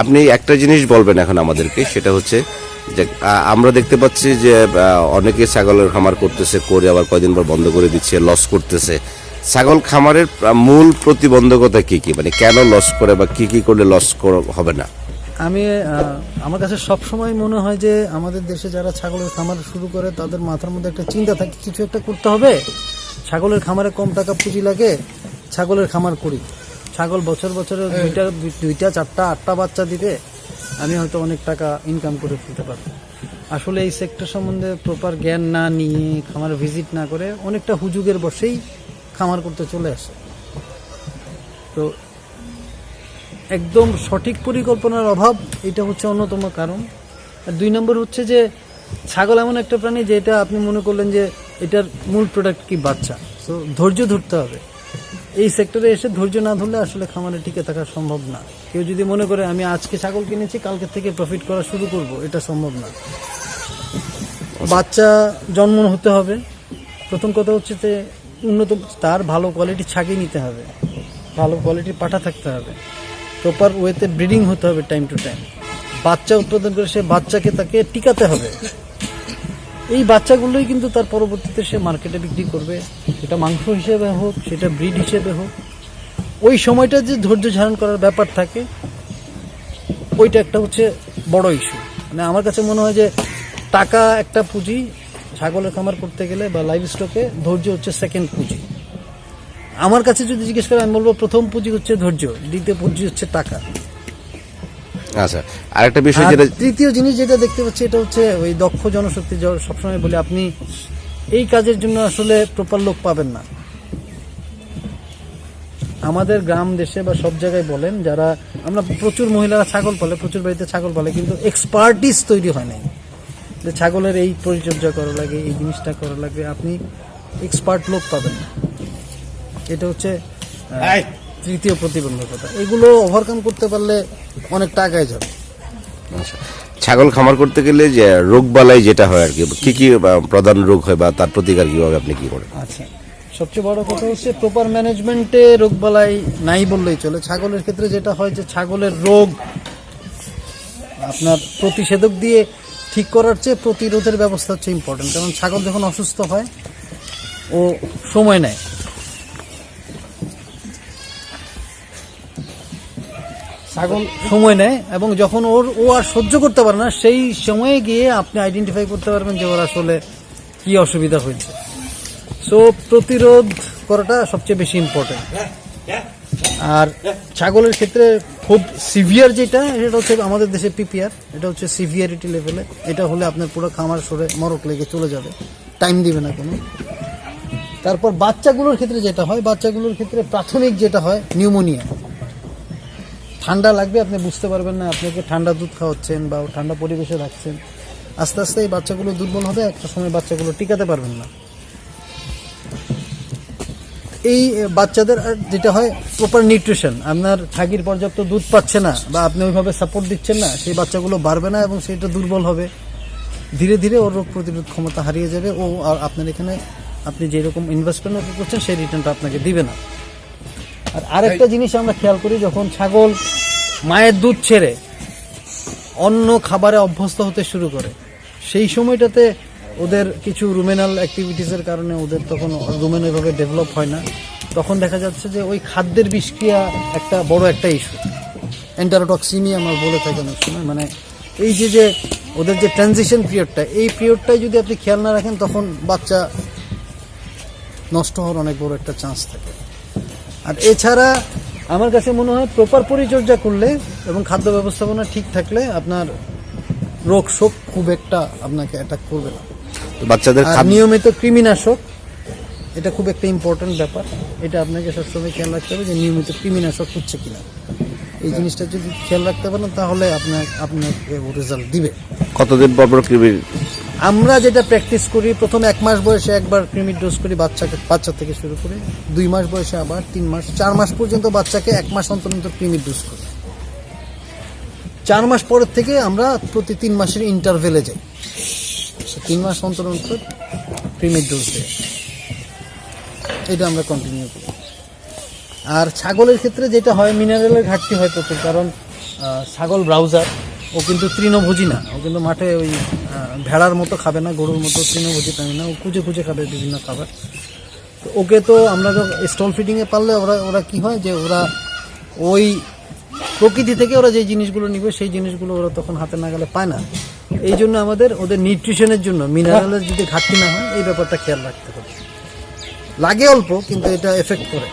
আপনি একটা জিনিস বলবেন এখন আমাদেরকে, সেটা হচ্ছে যে আমরা দেখতে পাচ্ছি যে অনেকে ছাগলের খামার করতেছে, করে আবার কয়দিন পর বন্ধ করে দিচ্ছে লস করতেছে। ছাগল খামারের মূল প্রতিবন্ধকতা কি কি? মানে কেন লস করে বা কি কি করলে লস হবে না? আমি আমার কাছে সব সময় মনে হয় যে, আমাদের দেশে যারা ছাগলের খামার শুরু করে, তাদের মাথার মধ্যে একটা চিন্তা থাকে, কিছু একটা করতে হবে। ছাগলের খামারে কম টাকা পুঁজি লাগে, ছাগলের খামার করি। ছাগল বছর বছরে দুইটা দুই- দুইটা চারটা আটটা বাচ্চা দিবে আমি হয়তো অনেক টাকা ইনকাম করে ফেলতে পারব। আসলে এই সেক্টর সম্বন্ধে প্রপার জ্ঞান না নিয়ে খামার ভিজিট না করে অনেকটা হুজুগের বসেই খামার করতে চলে আসে। তো একদম সঠিক পরিকল্পনার অভাব এটা হচ্ছে অন্যতম কারণ। আর দুই নম্বর হচ্ছে যে ছাগল এমন একটা প্রাণী যে এটা আপনি মনে করলেন যে এটার মূল প্রোডাক্ট কি? বাচ্চা। তো ধৈর্য ধরতে হবে। এই সেক্টরে এসে ধৈর্য না ধরলে আসলে খামারে টিকে থাকা সম্ভব না। কেউ যদি মনে করে, আমি আজকে ছাগল কিনেছি, কালকে থেকে প্রফিট করা শুরু করব, এটা সম্ভব না। বাচ্চা জন্ম হতে হবে। প্রথম কথা হচ্ছে যে উন্নত, তার ভালো কোয়ালিটি ছাগি নিতে হবে। ভালো কোয়ালিটির পাঠা থাকতে হবে। প্রপার ওয়েতে ব্রিডিং হতে হবে টাইম টু টাইম বাচ্চা উৎপাদন করে সে বাচ্চাকে তাকে টিকাতে হবে। এই বাচ্চাগুলোই কিন্তু তার পরবর্তীতে সে মার্কেটে বিক্রি করবে। সেটা মাংস হিসেবে হোক, সেটা ব্রিড হিসেবে হোক। ওই সময়টা যে ধৈর্য ধারণ করার ব্যাপার থাকে, ওইটা একটা হচ্ছে বড় ইস্যু মানে আমার কাছে মনে হয় যে টাকা একটা পুঁজি, ছাগলের খামার করতে গেলে বা লাইভ স্টকে ধৈর্য হচ্ছে সেকেন্ড পুঁজি। আমার কাছে যদি জিজ্ঞেস করে, আমি বলব প্রথম পুঁজি হচ্ছে ধৈর্য, দ্বিতীয় পুঁজি হচ্ছে টাকা। আচ্ছা আরেকটা বিষয় যেটা তৃতীয় জিনিস যেটা দেখতে পাচ্ছি এটা হচ্ছে ওই দক্ষ জনশক্তি সবসময় বলে আপনি এই কাজের জন্য আসলে প্রপার লোক পাবেন না। আমাদের গ্রাম দেশে বা সব জায়গায় বলেন যারা আমরা প্রচুর মহিলারা ছাগল পালে প্রচুর বাড়িতে ছাগল পালে কিন্তু এক্সপার্টিস তৈরি হয় নাই। যে ছাগলের এই পরিচর্যা করা লাগে এই জিনিসটা করা লাগে আপনি এক্সপার্ট লোক পাবেন না। এটা হচ্ছে তৃতীয় প্রতিবন্ধকতা। এগুলো ওভারকাম করতে পারলে অনেক টাকায় যাবে। ছাগল খামার করতে গেলে যে রোগ বালাই যেটা হয় আর কি কি কি প্রধান রোগ হয় বা তার প্রতিকার কীভাবে আপনি কি করেন? আচ্ছা সবচেয়ে বড় কথা হচ্ছে প্রপার ম্যানেজমেন্টে রোগবালাই নাই বললেই চলে। ছাগলের ক্ষেত্রে যেটা হয় যে ছাগলের রোগ আপনার প্রতিষেধক দিয়ে ঠিক করার চেয়ে প্রতিরোধের ব্যবস্থা হচ্ছে ইম্পর্টেন্ট কারণ ছাগল যখন অসুস্থ হয় ও সময় নেয়। ছাগল সময় নেয় এবং যখন ওর, ও আর সহ্য করতে পারে না, সেই সময়ে গিয়ে আপনি আইডেন্টিফাই করতে পারবেন যে ওর আসলে কি অসুবিধা হয়েছে। সো প্রতিরোধ করাটা সবচেয়ে বেশি ইম্পর্টেন্ট আর ছাগলের ক্ষেত্রে খুব সিভিয়ার যেটা, সেটা হচ্ছে আমাদের দেশে পিপিআর এটা হচ্ছে সিভিয়ারিটি লেভেলে এটা হলে আপনার পুরো খামার সরে মরক লেগে চলে যাবে। টাইম দিবে না কোনো। তারপর বাচ্চাগুলোর ক্ষেত্রে যেটা হয়, বাচ্চাগুলোর ক্ষেত্রে প্রাথমিক যেটা হয় নিউমোনিয়া ঠান্ডা লাগবে, আপনি বুঝতে পারবেন না, আপনাকে ঠান্ডা দুধ খাওয়াচ্ছেন বা ঠান্ডা পরিবেশে রাখছেন। আস্তে আস্তে এই বাচ্চাগুলো দুর্বল হবে, একটা সময় বাচ্চাগুলো টিকাতে পারবেন না। এই বাচ্চাদের যেটা হয় প্রপার নিউট্রিশন আপনার ছাগির পর্যাপ্ত দুধ পাচ্ছে না বা আপনি ওইভাবে সাপোর্ট দিচ্ছেন না, সেই বাচ্চাগুলো বাড়বে না এবং সেটা দুর্বল হবে। ধীরে ধীরে ওর রোগ প্রতিরোধ ক্ষমতা হারিয়ে যাবে ও, আর আপনার এখানে আপনি যেরকম ইনভেস্টমেন্ট করছেন, সেই রিটার্নটা আপনাকে দিবে না। আর আরেকটা জিনিস আমরা খেয়াল করি যখন ছাগল মায়ের দুধ ছেড়ে অন্য খাবারে অভ্যস্ত হতে শুরু করে সেই সময়টাতে ওদের কিছু রুমেনাল অ্যাক্টিভিটিসের কারণে ওদের তখন রুমেন ওইভাবে ডেভেলপ হয় না। তখন দেখা যাচ্ছে যে ওই খাদ্যের বিষক্রিয়া একটা বড় একটা ইস্যু এন্টারোটক্সিমি আমরা বলে থাকি অনেক সময়। মানে এই যে যে ওদের যে ট্রানজিশন পিরিয়ডটা এই পিরিয়ডটাই যদি আপনি খেয়াল না রাখেন তখন বাচ্চা নষ্ট হওয়ার অনেক বড় একটা চান্স থাকে। আর এছাড়া আমার কাছে মনে হয় প্রপার পরিচর্যা করলে এবং খাদ্য ব্যবস্থাপনা ঠিক থাকলে আপনার রোগ শোক খুব একটা আপনাকে অ্যাটাক করবে না। বাচ্চাদের নিয়মিত কৃমিনাশক এটা খুব একটা ইম্পর্টেন্ট ব্যাপার। এটা আপনাকে সবসময় খেয়াল রাখতে হবে যে নিয়মিত কৃমিনাশক হচ্ছে কিনা। এই জিনিসটা যদি খেয়াল রাখতে পারেন তাহলে আপনার আপনাকে রেজাল্ট দিবে। কতদিন পর পর কৃমির আমরা যেটা প্র্যাকটিস করি, প্রথম এক মাস বয়সে একবার ক্রিমির ডোজ করি বাচ্চাকে, বাচ্চা থেকে শুরু করে। দুই মাস বয়সে আবার তিন মাস, চার মাস পর্যন্ত বাচ্চাকে এক মাস অন্তর অন্তর ক্রিমির ডোজ করি। চার মাস পরের থেকে আমরা প্রতি তিন মাসের ইন্টারভেলে যাই। তিন মাস অন্তর অন্তর ক্রিমির ডোজ দেয় এটা আমরা কন্টিনিউ করি। আর ছাগলের ক্ষেত্রে যেটা হয় মিনারেলের ঘাটতি হয় প্রচুর, কারণ ছাগল ব্রাউজার ও কিন্তু তৃণভোজী না। ও কিন্তু মাঠে ওই ভেড়ার মতো খাবে না, গরুর মতো তৃণভোজী প্রাণী না? ও খুঁজে খুঁজে খাবে বিভিন্ন খাবার। তো ওকে তো আমরা স্টল ফিডিংয়ে পারলে ওরা ওরা কি হয় যে ওরা ওই প্রকৃতি থেকে ওরা যে জিনিসগুলো নিবে, সেই জিনিসগুলো ওরা তখন হাতে না গেলে পায় না। এই জন্য আমাদের ওদের নিউট্রিশনের জন্য মিনারেলের যদি ঘাটতি না হয়, এই ব্যাপারটা খেয়াল রাখতে হবে। লাগে অল্প, কিন্তু এটা এফেক্ট করে।